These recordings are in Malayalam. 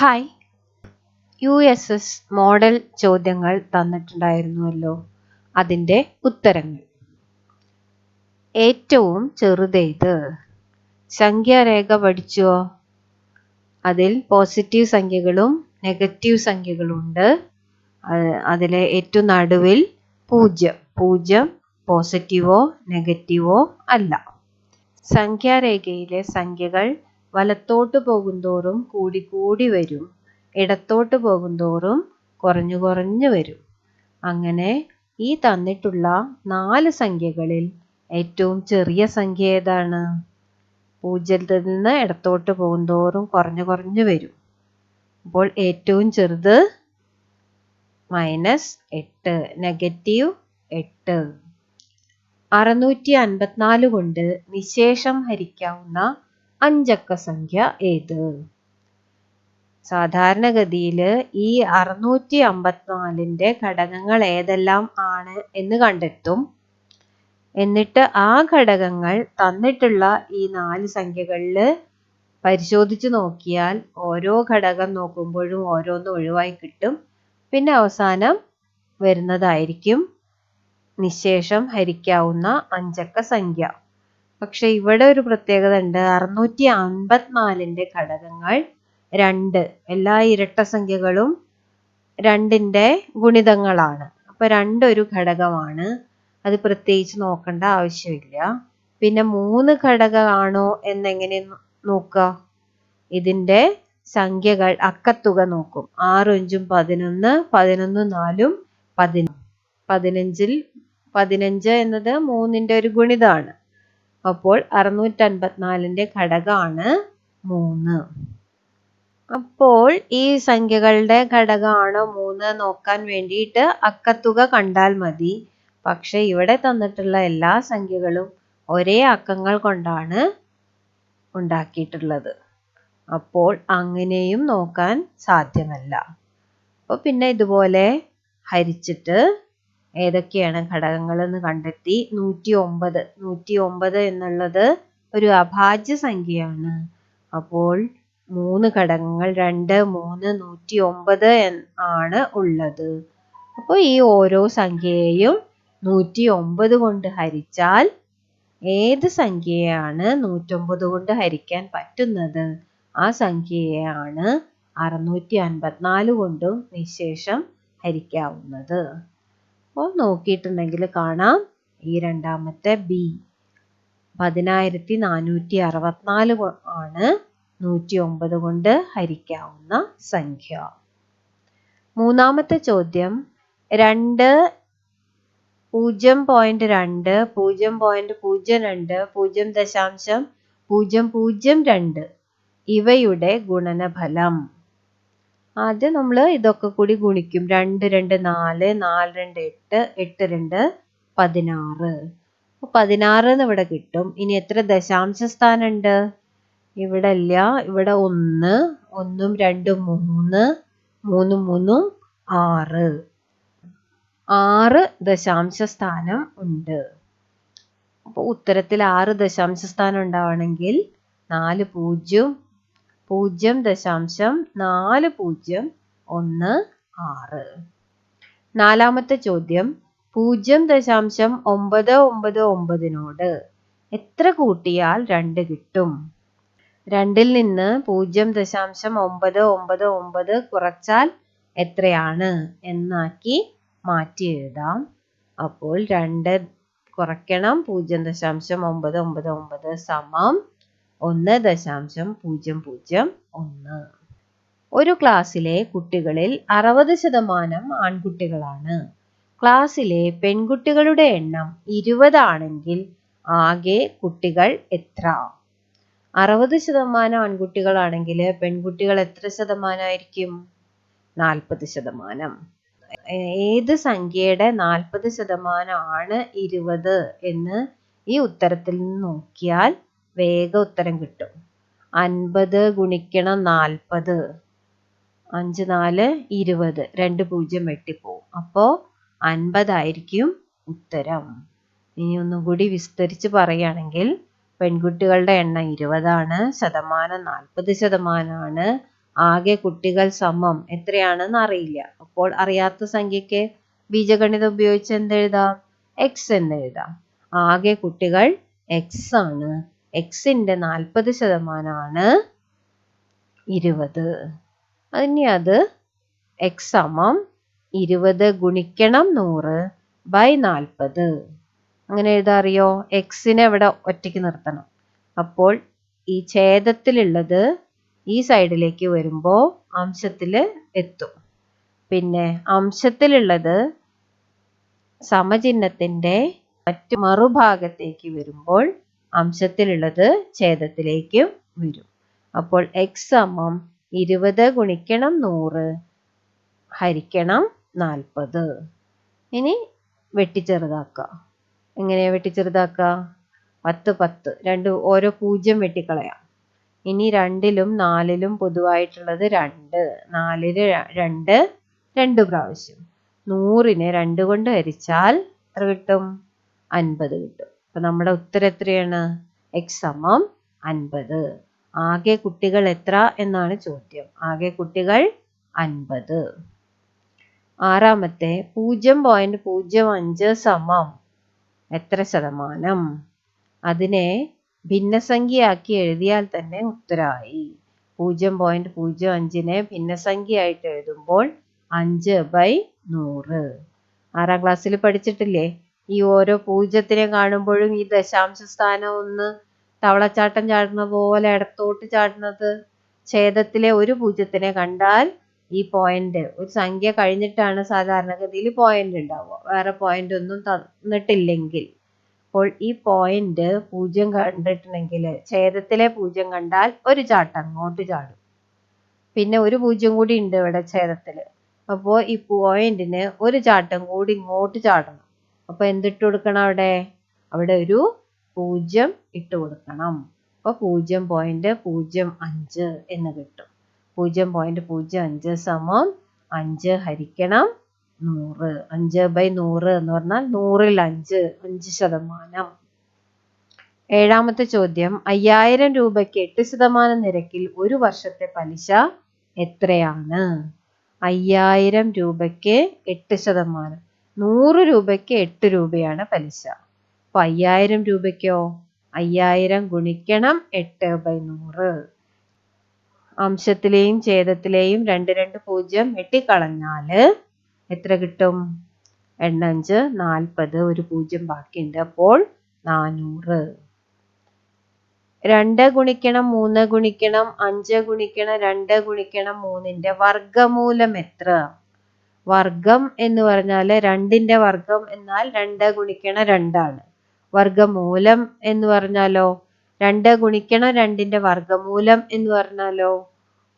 Hi U S S model ചോദ്യങ്ങൾ തന്നിട്ടുണ്ടായിരുന്നുവല്ലോ അതിന്റെ ഉത്തരങ്ങൾ. ഏറ്റവും ചെറുതേത്. സംഖ്യാരേഖ പഠിച്ചോ? അതിൽ പോസിറ്റീവ് സംഖ്യകളും നെഗറ്റീവ് സംഖ്യകളും ഉണ്ട്. അതിലെ ഏറ്റവും നടുവിൽ പൂജ്യം. പൂജ്യം പോസിറ്റീവോ നെഗറ്റീവോ അല്ല. സംഖ്യാരേഖയിലെ സംഖ്യകൾ വലത്തോട്ട് പോകുന്തോറും കൂടി കൂടി വരും. ഇടത്തോട്ട് പോകുന്തോറും കുറഞ്ഞു കുറഞ്ഞു വരും. അങ്ങനെ ഈ തന്നിട്ടുള്ള നാല് സംഖ്യകളിൽ ഏറ്റവും ചെറിയ സംഖ്യ ഏതാണ്? പൂജ്യത്തിൽ നിന്ന് ഇടത്തോട്ട് പോകുന്തോറും കുറഞ്ഞു കുറഞ്ഞു വരും. അപ്പോൾ ഏറ്റവും ചെറുത് മൈനസ് എട്ട് നെഗറ്റീവ് എട്ട്. അറുന്നൂറ്റി അൻപത്തിനാല് കൊണ്ട് നിശേഷം ഹരിക്കാവുന്ന അഞ്ചക്ക സംഖ്യ ഏത്? സാധാരണഗതിയിൽ ഈ അറുന്നൂറ്റി അമ്പത്തിനാലിന്റെ ഘടകങ്ങൾ ഏതെല്ലാം ആണ് എന്ന് കണ്ടെത്തും. എന്നിട്ട് ആ ഘടകങ്ങൾ തന്നിട്ടുള്ള ഈ നാല് സംഖ്യകളിൽ പരിശോധിച്ച് നോക്കിയാൽ ഓരോ ഘടകം നോക്കുമ്പോഴും ഓരോന്ന് ഒഴിവായി കിട്ടും. പിന്നെ അവസാനം വരുന്നതായിരിക്കും. നിശേഷം ഹരിക്കാവുന്ന അഞ്ചക്ക സംഖ്യ പക്ഷെ ഇവിടെ ഒരു പ്രത്യേകത ഉണ്ട്. അറുന്നൂറ്റി അമ്പത്തിനാലിന്റെ ഘടകങ്ങൾ രണ്ട്. എല്ലാ ഇരട്ട സംഖ്യകളും രണ്ടിന്റെ ഗുണിതങ്ങളാണ്. അപ്പൊ രണ്ടൊരു ഘടകമാണ്. അത് പ്രത്യേകിച്ച് നോക്കേണ്ട ആവശ്യമില്ല. പിന്നെ മൂന്ന് ഘടകമാണോ എന്നെങ്ങനെ നോക്കുക? ഇതിന്റെ സംഖ്യകൾ അക്കത്തുക നോക്കും. ആറും അഞ്ചും പതിനൊന്ന് പതിനൊന്ന് നാലും പതിനഞ്ച് പതിനഞ്ചിൽ പതിനഞ്ച് എന്നത് മൂന്നിന്റെ ഒരു ഗുണിതമാണ്. അപ്പോൾ അറുന്നൂറ്റൻപത്തിനാലിന്റെ ഘടകമാണ് മൂന്ന്. അപ്പോൾ ഈ സംഖ്യകളുടെ ഘടകമാണോ മൂന്ന് നോക്കാൻ വേണ്ടിയിട്ട് അക്കത്തുക കണ്ടാൽ മതി. പക്ഷെ ഇവിടെ തന്നിട്ടുള്ള എല്ലാ സംഖ്യകളും ഒരേ അക്കങ്ങൾ കൊണ്ടാണ് ഉണ്ടാക്കിയിട്ടുള്ളത്. അപ്പോൾ അങ്ങനെയും നോക്കാൻ സാധ്യമല്ല. അപ്പോൾ പിന്നെ ഇതുപോലെ ഹരിച്ചിട്ട് ഏതൊക്കെയാണ് ഘടകങ്ങൾ എന്ന് കണ്ടെത്തി നൂറ്റി ഒമ്പത് നൂറ്റി ഒമ്പത് എന്നുള്ളത് ഒരു അഭാജ്യ സംഖ്യയാണ്. അപ്പോൾ മൂന്ന് ഘടകങ്ങൾ രണ്ട് മൂന്ന് നൂറ്റി ഒമ്പത് ആണ് ഉള്ളത്. അപ്പോൾ ഈ ഓരോ സംഖ്യയെയും നൂറ്റി ഒമ്പത് കൊണ്ട് ഹരിച്ചാൽ ഏത് സംഖ്യയാണ് നൂറ്റൊമ്പത് കൊണ്ട് ഹരിക്കാൻ പറ്റുന്നത്? ആ സംഖ്യയെയാണ് അറുന്നൂറ്റി അൻപത്തിനാല് കൊണ്ടും നിശേഷം ഹരിക്കാവുന്നത്. അപ്പോൾ നോക്കിയിട്ടുണ്ടെങ്കിൽ കാണാം. ഈ രണ്ടാമത്തെ ബി പതിനായിരത്തി നാനൂറ്റി അറുപത്തിനാല് ആണ് നൂറ്റി ഒമ്പത് കൊണ്ട് ഹരിക്കാവുന്ന സംഖ്യ. മൂന്നാമത്തെ ചോദ്യം രണ്ട് പൂജ്യം പോയിന്റ് രണ്ട് പൂജ്യം പോയിന്റ് പൂജ്യം രണ്ട് പൂജ്യം ദശാംശം പൂജ്യം പൂജ്യം രണ്ട് ഇവയുടെ ഗുണനഫലം. ആദ്യം നമ്മൾ ഇതൊക്കെ കൂടി ഗുണിക്കും. രണ്ട് രണ്ട് നാല് നാല് രണ്ട് എട്ട് എട്ട് രണ്ട് പതിനാറ്. പതിനാറ് എന്ന് ഇവിടെ കിട്ടും. ഇനി എത്ര ദശാംശ സ്ഥാനമുണ്ട്? ഇവിടെ ഇല്ല ഇവിടെ ഒന്ന് ഒന്നും രണ്ടും മൂന്ന് മൂന്നും മൂന്നും ആറ്. ആറ് ദശാംശ സ്ഥാനം ഉണ്ട്. അപ്പോൾ ഉത്തരത്തിൽ ആറ് ദശാംശ സ്ഥാനം ഉണ്ടാവണമെങ്കിൽ നാല് പൂജ്യം പൂജ്യം ദശാംശം നാല് പൂജ്യം ഒന്ന് ആറ്. നാലാമത്തെ ചോദ്യം പൂജ്യം ദശാംശം ഒമ്പത് ഒമ്പത് ഒമ്പതിനോട് എത്ര കൂട്ടിയാൽ രണ്ട് കിട്ടും? രണ്ടിൽ നിന്ന് പൂജ്യം ദശാംശം ഒമ്പത് ഒമ്പത് ഒമ്പത് കുറച്ചാൽ എത്രയാണ് എന്നാക്കി മാറ്റി എഴുതാം. അപ്പോൾ രണ്ട് കുറയ്ക്കണം പൂജ്യം ദശാംശം ഒമ്പത് ഒമ്പത് ഒമ്പത് സമം ഒന്ന് ദശാംശം പൂജ്യം പൂജ്യം ഒന്ന്. ഒരു ക്ലാസ്സിലെ കുട്ടികളിൽ അറുപത് ശതമാനം ആൺകുട്ടികളാണ്. ക്ലാസ്സിലെ പെൺകുട്ടികളുടെ എണ്ണം ഇരുപതാണെങ്കിൽ ആകെ കുട്ടികൾ എത്ര? അറുപത് ശതമാനം ആൺകുട്ടികളാണെങ്കിൽ പെൺകുട്ടികൾ എത്ര ശതമാനമായിരിക്കും? നാൽപ്പത് ശതമാനം. ഏത് സംഖ്യയുടെ നാൽപ്പത് ശതമാനമാണ് ഇരുപത് എന്ന് ഈ ഉത്തരത്തിൽ നിന്ന് നോക്കിയാൽ വേഗം ഉത്തരം കിട്ടും. അൻപത് ഗുണിക്കണം നാൽപ്പത്. അഞ്ച് നാല് ഇരുപത്. രണ്ട് പൂജ്യം വെട്ടിപ്പോവും. അപ്പോൾ അൻപതായിരിക്കും ഉത്തരം. ഇനി ഒന്നും കൂടി വിസ്തരിച്ച് പറയുകയാണെങ്കിൽ പെൺകുട്ടികളുടെ എണ്ണം ഇരുപതാണ് ശതമാനം നാൽപ്പത് ശതമാനമാണ് ആകെ കുട്ടികൾ സമം. എത്രയാണെന്ന് അറിയില്ല. അപ്പോൾ അറിയാത്ത സംഖ്യയ്ക്ക് ബീജഗണിതം ഉപയോഗിച്ച് എന്തെഴുതാം? എക്സ് എന്നെഴുതാം ആകെ കുട്ടികൾ എക്സ് ആണ്. എക്സിന്റെ നാൽപ്പത് ശതമാനമാണ് ഇരുപത്. അതിനി അത് എക്സ് സമം ഇരുപത് ഗുണിക്കണം നൂറ് ബൈ നാൽപ്പത് അങ്ങനെ എഴുതാറിയോ എക്സിനെ ഇവിടെ ഒറ്റയ്ക്ക് നിർത്തണം. അപ്പോൾ ഈ ഛേദത്തിലുള്ളത് ഈ സൈഡിലേക്ക് വരുമ്പോൾ അംശത്തിൽ എത്തും. പിന്നെ അംശത്തിലുള്ളത് സമചിഹ്നത്തിന്റെ മറ്റു മറുഭാഗത്തേക്ക് വരുമ്പോൾ അംശത്തിലുള്ളത് ഛേദത്തിലേക്ക് വരും. അപ്പോൾ എക്സ് സമം ഇരുപത് ഗുണിക്കണം നൂറ് ഹരിക്കണം നാൽപ്പത്. ഇനി വെട്ടിച്ചെറുതാക്കുക. എങ്ങനെയാ വെട്ടിച്ചെറുതാക്കുക? പത്ത് പത്ത്. രണ്ട് ഓരോ പൂജ്യം വെട്ടിക്കളയാം. ഇനി രണ്ടിലും നാലിലും പൊതുവായിട്ടുള്ളത് രണ്ട്. നാലിൽ രണ്ട് രണ്ട് പ്രാവശ്യം. നൂറിനെ രണ്ട് കൊണ്ട് ഹരിച്ചാൽ എത്ര കിട്ടും? അൻപത് കിട്ടും. അപ്പൊ നമ്മുടെ ഉത്തരം എത്രയാണ്? എക്സ് സമം അൻപത്. ആകെ കുട്ടികൾ എത്ര എന്നാണ് ചോദ്യം. ആകെ കുട്ടികൾ അൻപത്. ആറാമത്തെ പൂജ്യം പോയിന്റ് പൂജ്യം അഞ്ച് സമം എത്ര ശതമാനം? അതിനെ ഭിന്നസംഖ്യയാക്കി എഴുതിയാൽ തന്നെ ഉത്തരമായി പൂജ്യം പോയിന്റ് പൂജ്യം അഞ്ചിനെ ഭിന്നസംഖ്യയായിട്ട് എഴുതുമ്പോൾ അഞ്ച് ബൈ നൂറ്. ആറാം ക്ലാസ്സിൽ പഠിച്ചിട്ടില്ലേ? ഈ ഓരോ പൂജ്യത്തിനെ കാണുമ്പോഴും ഈ ദശാംശ സ്ഥാനം ഒന്ന് തവളച്ചാട്ടം ചാടുന്ന പോലെ ഇടത്തോട്ട് ചാടുന്നത് ഛേദത്തിലെ ഒരു പൂജ്യത്തിനെ കണ്ടാൽ ഈ പോയിന്റ് ഒരു സംഖ്യ കഴിഞ്ഞിട്ടാണ് സാധാരണഗതിയിൽ പോയിന്റ് ഉണ്ടാവുക. വേറെ പോയിന്റ് ഒന്നും തന്നിട്ടില്ലെങ്കിൽ. അപ്പോൾ ഈ പോയിന്റ് പൂജ്യം കണ്ടിട്ടുണ്ടെങ്കിൽ ഛേദത്തിലെ പൂജ്യം കണ്ടാൽ ഒരു ചാട്ടം അങ്ങോട്ട് ചാടും. പിന്നെ ഒരു പൂജ്യം കൂടി ഉണ്ട് ഇവിടെ ഛേദത്തിൽ അപ്പോൾ ഈ പോയിന്റിന് ഒരു ചാട്ടം കൂടി ഇങ്ങോട്ട് ചാടണം. അപ്പൊ എന്തിട്ട് കൊടുക്കണം അവിടെ? അവിടെ ഒരു പൂജ്യം ഇട്ട് കൊടുക്കണം. അപ്പൊ പൂജ്യം പോയിന്റ് പൂജ്യം അഞ്ച് എന്ന് കിട്ടും. പൂജ്യം പോയിന്റ് പൂജ്യം അഞ്ച് സമം അഞ്ച് ഹരിക്കണം നൂറ്. അഞ്ച് ബൈ നൂറ് എന്ന് പറഞ്ഞാൽ നൂറിൽ അഞ്ച് അഞ്ച് ശതമാനം. ഏഴാമത്തെ ചോദ്യം അയ്യായിരം രൂപയ്ക്ക് എട്ട് ശതമാനം നിരക്കിൽ ഒരു വർഷത്തെ പലിശ എത്രയാണ്? അയ്യായിരം രൂപയ്ക്ക് എട്ട് ശതമാനം. നൂറ് രൂപയ്ക്ക് എട്ട് രൂപയാണ് പലിശ. അപ്പൊ അയ്യായിരം രൂപയ്ക്കോ? അയ്യായിരം ഗുണിക്കണം എട്ട് ബൈ നൂറ്. അംശത്തിലെയും ഛേദത്തിലെയും രണ്ട് രണ്ട് പൂജ്യം വെട്ടിക്കളഞ്ഞാൽ എത്ര കിട്ടും? എണ്ണഞ്ച് നാൽപ്പത് ഒരു പൂജ്യം ബാക്കിയുണ്ട് അപ്പോൾ നാനൂറ്. രണ്ട് ഗുണിക്കണം മൂന്ന് ഗുണിക്കണം അഞ്ച് ഗുണിക്കണം രണ്ട് ഗുണിക്കണം മൂന്നിന്റെ വർഗമൂലം എത്ര? വർഗം എന്ന് പറഞ്ഞാൽ രണ്ടിന്റെ വർഗം എന്നാൽ രണ്ട് ഗുണിക്കണം രണ്ടാണ്. വർഗമൂലം എന്ന് പറഞ്ഞാലോ രണ്ട് ഗുണിക്കണം രണ്ടിന്റെ വർഗമൂലം എന്ന് പറഞ്ഞാലോ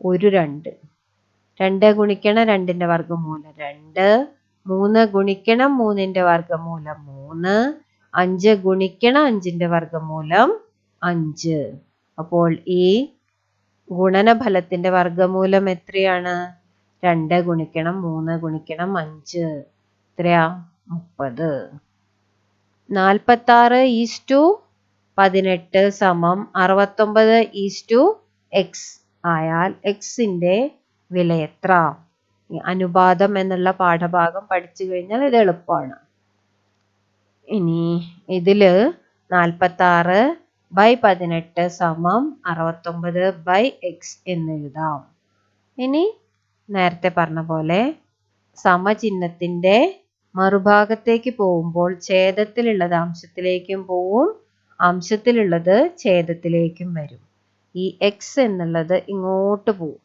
ഒരു രണ്ട്. രണ്ട് ഗുണിക്കണം രണ്ടിന്റെ വർഗമൂലം രണ്ട് മൂന്ന് ഗുണിക്കണം മൂന്നിന്റെ വർഗമൂലം മൂന്ന് അഞ്ച് ഗുണിക്കണം അഞ്ചിന്റെ വർഗമൂലം അഞ്ച്. അപ്പോൾ ഈ ഗുണനഫലത്തിന്റെ വർഗമൂലം എത്രയാണ്? രണ്ട് ഗുണിക്കണം മൂന്ന് ഗുണിക്കണം അഞ്ച് എത്രയാ മുപ്പത്. നാൽപ്പത്താറ് ഈസ് ടു പതിനെട്ട് സമം അറുപത്തൊമ്പത് ഈസ് ടു എക്സ് ആയാൽ എക്സിന്റെ വില എത്ര? അനുപാതം എന്നുള്ള പാഠഭാഗം പഠിച്ചു കഴിഞ്ഞാൽ ഇത് എളുപ്പമാണ്. ഇനി ഇതിൽ നാൽപ്പത്താറ് ബൈ പതിനെട്ട് സമം അറുപത്തൊമ്പത് ബൈ എക്സ് എന്ന് എഴുതാം. ഇനി നേരത്തെ പറഞ്ഞ പോലെ സമചിഹ്നത്തിന്റെ മറുഭാഗത്തേക്ക് പോകുമ്പോൾ ഛേദത്തിലുള്ളത് അംശത്തിലേക്കും പോവും. അംശത്തിലുള്ളത് ഛേദത്തിലേക്കും വരും. ഈ എക്സ് എന്നുള്ളത് ഇങ്ങോട്ട് പോവും.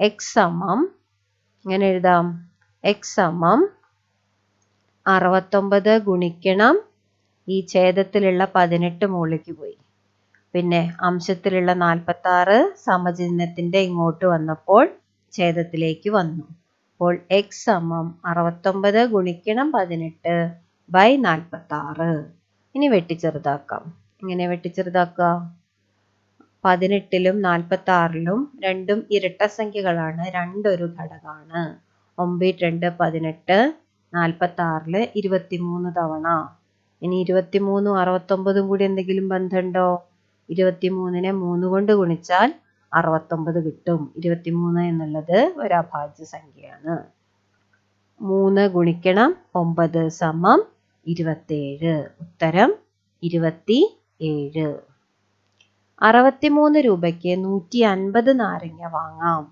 എക്സ് സമം ഇങ്ങനെ എഴുതാം? എക്സ് സമം അറുപത്തൊമ്പത് ഗുണിക്കണം ഈ ഛേദത്തിലുള്ള പതിനെട്ട് മുകളിലേക്ക് പോയി. പിന്നെ അംശത്തിലുള്ള നാൽപ്പത്തി ആറ് ഇങ്ങോട്ട് വന്നപ്പോൾ ഛേദത്തിലേക്ക് വന്നു. അപ്പോൾ എക്സ് സമം അറുപത്തൊമ്പത് ഗുണിക്കണം പതിനെട്ട് ബൈ നാൽപ്പത്തി ആറ് ഇനി വെട്ടിച്ചെറുതാക്കാം. ഇങ്ങനെ വെട്ടിച്ചെറുതാക്കുക? പതിനെട്ടിലും നാൽപ്പത്തി ആറിലും രണ്ടും ഇരട്ട സംഖ്യകളാണ്. രണ്ടൊരു ഘടകമാണ്. ഒമ്പത് രണ്ട് പതിനെട്ട് നാൽപ്പത്തി ആറിൽ ഇരുപത്തിമൂന്ന് തവണ. ഇനി ഇരുപത്തിമൂന്നും അറുപത്തൊമ്പതും കൂടി എന്തെങ്കിലും ബന്ധമുണ്ടോ? ഇരുപത്തിമൂന്നിനെ മൂന്ന് കൊണ്ട് ഗുണിച്ചാൽ അറുപത്തൊമ്പത് കിട്ടും. ഇരുപത്തിമൂന്ന് എന്നുള്ളത് ഒരു അഭാജ്യ സംഖ്യയാണ്. മൂന്ന് ഗുണിക്കണം ഒമ്പത് സമം ഇരുപത്തേഴ്. ഉത്തരം ഇരുപത്തി ഏഴ് അറുപത്തിമൂന്ന് രൂപയ്ക്ക് നൂറ്റി അൻപത് നാരങ്ങ വാങ്ങാം.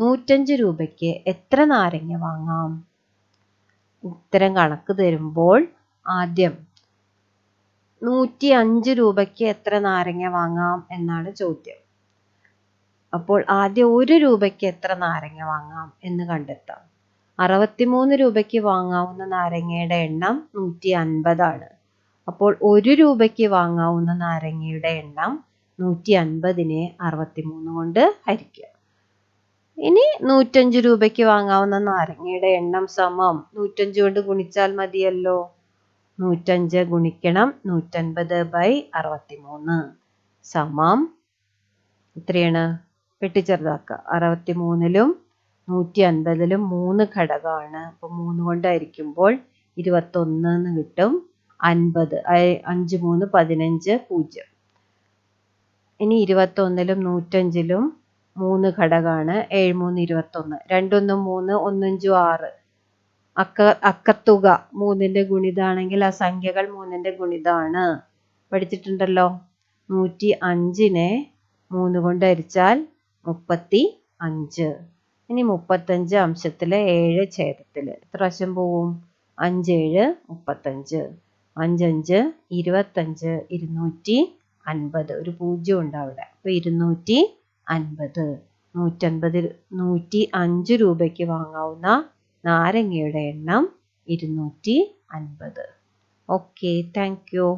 നൂറ്റഞ്ച് രൂപയ്ക്ക് എത്ര നാരങ്ങ വാങ്ങാം? ഉത്തരം കണക്ക് തരുമ്പോൾ ആദ്യം നൂറ്റി അഞ്ച് രൂപയ്ക്ക് എത്ര നാരങ്ങ വാങ്ങാം എന്നാണ് ചോദ്യം. അപ്പോൾ ആദ്യം ഒരു രൂപയ്ക്ക് എത്ര നാരങ്ങ വാങ്ങാം എന്ന് കണ്ടെത്താം. അറുപത്തിമൂന്ന് രൂപയ്ക്ക് വാങ്ങാവുന്ന നാരങ്ങയുടെ എണ്ണം നൂറ്റി അൻപതാണ് അപ്പോൾ ഒരു രൂപയ്ക്ക് വാങ്ങാവുന്ന നാരങ്ങയുടെ എണ്ണം നൂറ്റി അൻപതിനെ അറുപത്തിമൂന്ന് കൊണ്ട് ഹരിക്കുക. ഇനി നൂറ്റഞ്ച് രൂപയ്ക്ക് വാങ്ങാവുന്ന നാരങ്ങയുടെ എണ്ണം സമം. നൂറ്റഞ്ച് കൊണ്ട് ഗുണിച്ചാൽ മതിയല്ലോ. നൂറ്റഞ്ച് ഗുണിക്കണം നൂറ്റൻപത് ബൈ അറുപത്തിമൂന്ന്. സമം. എത്രയാണ് വെട്ടിച്ചെറുതാക്കുക. അറുപത്തിമൂന്നിലും നൂറ്റി അൻപതിലും മൂന്ന് ഘടകമാണ്. അപ്പൊ മൂന്ന് കൊണ്ടായിരിക്കുമ്പോൾ ഇരുപത്തൊന്ന് എന്ന് കിട്ടും അൻപത്. അഞ്ച് മൂന്ന് പതിനഞ്ച് പൂജ്യം. ഇനി ഇരുപത്തൊന്നിലും നൂറ്റഞ്ചിലും മൂന്ന് ഘടകമാണ്. ഏഴ് മൂന്ന് ഇരുപത്തൊന്ന്. രണ്ടൊന്നും മൂന്ന് ഒന്നഞ്ചും ആറ്. അക്ക അക്കത്തുക മൂന്നിന്റെ ഗുണിതാണെങ്കിൽ ആ സംഖ്യകൾ മൂന്നിന്റെ ഗുണിതാണ്. പഠിച്ചിട്ടുണ്ടല്ലോ. നൂറ്റി അഞ്ചിനെ മൂന്ന് കൊണ്ട് ഹരിച്ചാൽ മുപ്പത്തി അഞ്ച് ഇനി മുപ്പത്തഞ്ച് അംശത്തിൽ ഏഴ് ഛേദത്തിൽ എത്ര വശം പോവും? അഞ്ചേഴ് മുപ്പത്തഞ്ച് അഞ്ചഞ്ച് ഇരുപത്തഞ്ച് ഇരുന്നൂറ്റി അൻപത്. ഒരു പൂജ്യം ഉണ്ട് അവിടെ. അപ്പൊ ഇരുന്നൂറ്റി അൻപത്. നൂറ്റൻപതിൽ നൂറ്റി അഞ്ച് രൂപയ്ക്ക് വാങ്ങാവുന്ന നാരങ്ങയുടെ എണ്ണം ഇരുന്നൂറ്റി അൻപത്. Okay thank you.